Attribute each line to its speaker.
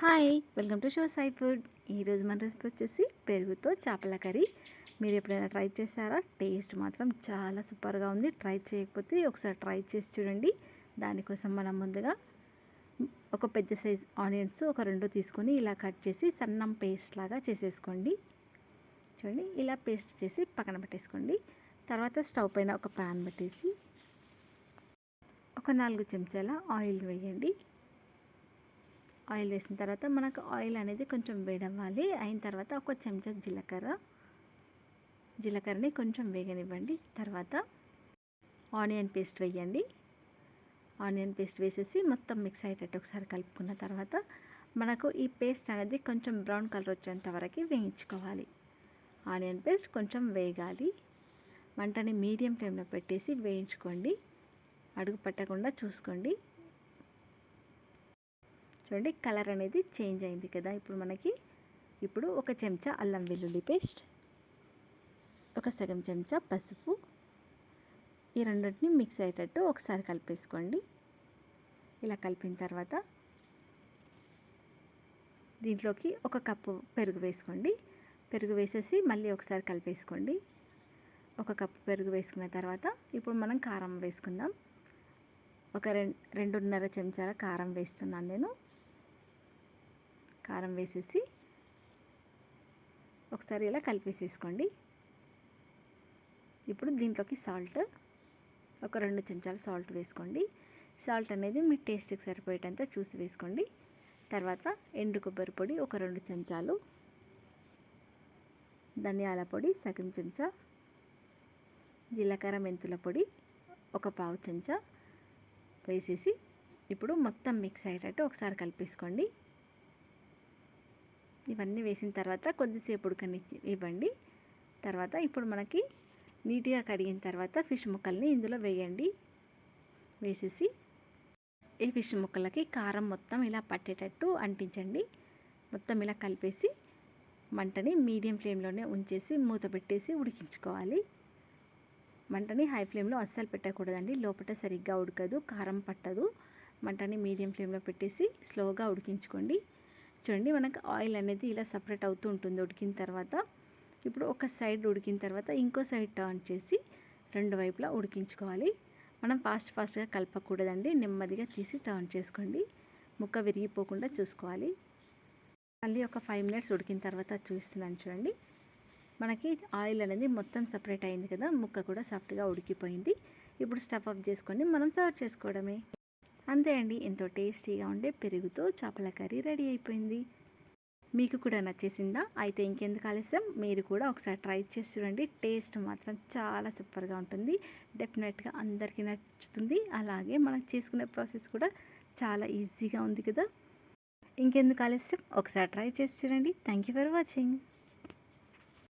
Speaker 1: Hi welcome to show Sai food. ఈరోజు మన recipe వచ్చేసి పెరుగుతో చేపల కర్రీ. మీరు ఎప్పుడైనా ట్రై చేశారా? టేస్ట్ మాత్రం చాలా సూపర్గా ఉంది. ట్రై చేయకపోతే ఒకసారి ట్రై చేసి చూడండి. దానికోసం మనం ముందుగా ఒక పెద్ద సైజ్ ఆనియన్స్ ఒక రెండు తీసుకొని ఇలా కట్ చేసి సన్నం పేస్ట్ లాగా చేసేసుకోండి. చూడండి ఇలా పేస్ట్ చేసి పక్కన పెట్టేసుకోండి. తర్వాత స్టవ్ పైన ఒక ప్యాన్ పెట్టేసి ఒక నాలుగు చెంచాల ఆయిల్ వేయండి. ఆయిల్ వేసిన తర్వాత మనకు ఆయిల్ అనేది కొంచెం వేడవ్వాలి. అయిన తర్వాత ఒక చెంచా జీలకర్ర. జీలకర్రని కొంచెం వేగనివ్వండి. తర్వాత ఆనియన్ పేస్ట్ వేయండి. ఆనియన్ పేస్ట్ వేసేసి మొత్తం మిక్స్ అయ్యేటట్టు ఒకసారి కలుపుకున్న తర్వాత మనకు ఈ పేస్ట్ అనేది కొంచెం బ్రౌన్ కలర్ వచ్చేంత వరకు వేయించుకోవాలి. ఆనియన్ పేస్ట్ కొంచెం వేగాలి. మంటని మీడియం ఫ్లేమ్లో పెట్టేసి వేయించుకోండి. అడుగు పట్టకుండా చూసుకోండి. చూడండి కలర్ అనేది చేంజ్ అయింది కదా. ఇప్పుడు మనకి ఇప్పుడు ఒక చెంచా అల్లం వెల్లుల్లి పేస్ట్ ఒక సగం చెంచా పసుపు ఈ రెండింటిని మిక్స్ అయ్యేటట్టు ఒకసారి కలిపేసుకోండి. ఇలా కలిపిన తర్వాత దీంట్లోకి ఒక కప్పు పెరుగు వేసుకోండి. పెరుగు వేసేసి మళ్ళీ ఒకసారి కలిపేసుకోండి. ఒక కప్పు పెరుగు వేసుకున్న తర్వాత ఇప్పుడు మనం కారం వేసుకుందాం. ఒక రెండున్నర చెంచాల కారం వేస్తున్నాను నేను. కారం వేసేసి ఒకసారి ఇలా కలిపేసేసుకోండి. ఇప్పుడు దీంట్లోకి సాల్ట్ ఒక రెండు చెంచాలు సాల్ట్ వేసుకోండి. సాల్ట్ అనేది మీ టేస్ట్కి సరిపోయేటంత చూసి వేసుకోండి. తర్వాత ఎండు కొబ్బరి పొడి ఒక రెండు చెంచాలు ధనియాల పొడి సగం చెంచా జీలకర్ర మెంతుల పొడి ఒక పావు చెంచా వేసేసి ఇప్పుడు మొత్తం మిక్స్ అయ్యేటట్టు ఒకసారి కలిపేసుకోండి. ఇవన్నీ వేసిన తర్వాత కొద్దిసేపు ఉడకని ఇవ్వండి. తర్వాత ఇప్పుడు మనకి నీట్గా కడిగిన తర్వాత ఫిష్ ముక్కల్ని ఇందులో వేయండి. వేసేసి ఈ ఫిష్ ముక్కలకి కారం మొత్తం ఇలా పట్టేటట్టు అంటించండి. మొత్తం ఇలా కలిపేసి మంటని మీడియం ఫ్లేమ్లోనే ఉంచేసి మూత పెట్టేసి ఉడికించుకోవాలి. మంటని హై ఫ్లేమ్లో అస్సలు పెట్టకూడదండి. లోపల సరిగ్గా ఉడకదు కారం పట్టదు. మంటని మీడియం ఫ్లేమ్లో పెట్టేసి స్లోగా ఉడికించుకోండి. చూడండి మనకు ఆయిల్ అనేది ఇలా సపరేట్ అవుతూ ఉంటుంది. ఉడికిన తర్వాత ఇప్పుడు ఒక సైడ్ ఉడికిన తర్వాత ఇంకో సైడ్ టర్న్ చేసి రెండు వైపులా ఉడికించుకోవాలి. మనం ఫాస్ట్ ఫాస్ట్గా కలపకూడదండి. నెమ్మదిగా తీసి టర్న్ చేసుకోండి. ముక్క విరిగిపోకుండా చూసుకోవాలి. మళ్ళీ ఒక ఫైవ్ మినిట్స్ ఉడికిన తర్వాత చూస్తున్నాను చూడండి. మనకి ఆయిల్ అనేది మొత్తం సపరేట్ అయింది కదా ముక్క కూడా సాఫ్ట్గా ఉడికిపోయింది. ఇప్పుడు స్టఫ్ ఆఫ్ చేసుకొని మనం సర్వ్ చేసుకోవడమే. అంతే అండి. ఎంతో టేస్టీగా ఉండే పెరుగుతో చేపల కర్రీ రెడీ అయిపోయింది. మీకు కూడా నచ్చేసిందా? అయితే ఇంకెందుకు ఆలస్యం? మీరు కూడా ఒకసారి ట్రై చేసి చూడండి. టేస్ట్ మాత్రం చాలా సూపర్గా ఉంటుంది. డెఫినెట్గా అందరికీ నచ్చుతుంది. అలాగే మనం చేసుకునే ప్రాసెస్ కూడా చాలా ఈజీగా ఉంది కదా. ఇంకెందుకు ఆలస్యం? ఒకసారి ట్రై చేసి చూడండి. Thank you for watching.